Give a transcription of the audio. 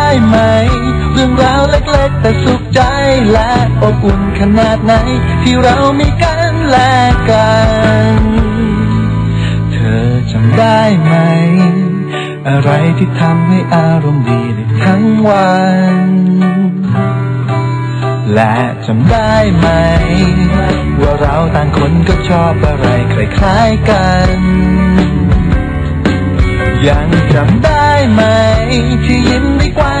้ ไหม เรื่องราวเล็กๆ แต่สุขใจและอบอุ่นขนาดไหน ที่เรามีกันและกัน เธอจำได้ไหม อะไรที่ทำให้อารมณ์ดีได้ทั้งวัน และจำได้ไหม ว่าเราต่างคนก็ชอบอะไรคล้ายๆกันยังจำได้ไหม ที่ยิ้มได้กว้างขนา